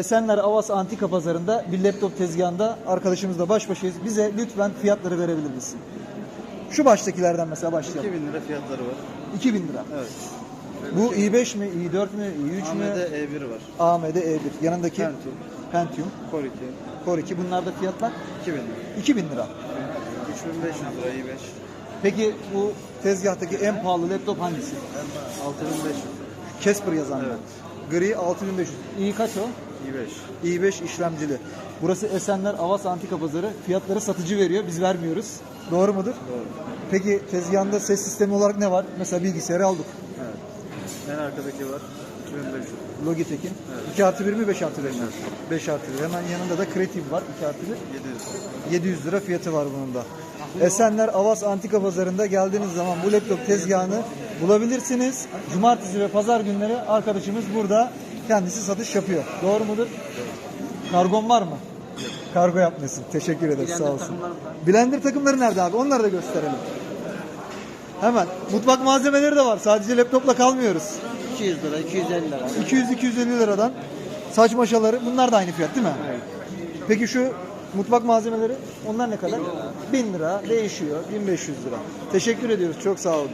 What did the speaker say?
Esenler Avas Antika Pazarında bir laptop tezgahında arkadaşımızla baş başayız. Bize lütfen fiyatları verebilir misin? Şu baştakilerden mesela başlayalım. 2000 lira fiyatları var. 2000 lira. Evet. Bu i5 mi, i4 mü, i3 AMD mü? E1 var. AMD E1. Yanındaki Pentium. Pentium, Core 2. Core 2. Bunlarda fiyatlar 2000 lira. 2000 lira. 3500 lira i5. Peki bu tezgahtaki en pahalı laptop hangisi? 6500 Casper yazan. Evet. Gri 6500. i kaç o? i5. i5 işlemcili. Burası Esenler Avas Antika Pazarı. Fiyatları satıcı veriyor. Biz vermiyoruz. Doğru mudur? Doğru. Peki tezgahında ses sistemi olarak ne var? Mesela bilgisayarı aldık. Evet. En arkadaki var. 2500. Logitech'in. Evet. 2 artı 1 mi 5 artı 1 mi? 5 artı 1. Hemen yanında da Creative var. 2 artı 1. 700. 700 lira fiyatı var bunun da. Esenler Avas Antika Pazarı'nda geldiğiniz zaman bu laptop tezgahını bulabilirsiniz. Cumartesi ve pazar günleri arkadaşımız burada kendisi satış yapıyor. Doğru mudur? Kargon var mı? Kargo yapmıyorsun. Teşekkür ederiz. Sağ olsun. Blender takımları nerede abi? Onları da gösterelim. Hemen. Mutfak malzemeleri de var. Sadece laptopla kalmıyoruz. 200 lira, 250 lira. 200-250 liradan saç maşaları bunlar da aynı fiyat değil mi? Peki şu mutfak malzemeleri onlar ne kadar? 1000 lira değişiyor 1500 lira. Teşekkür ediyoruz çok sağ olun.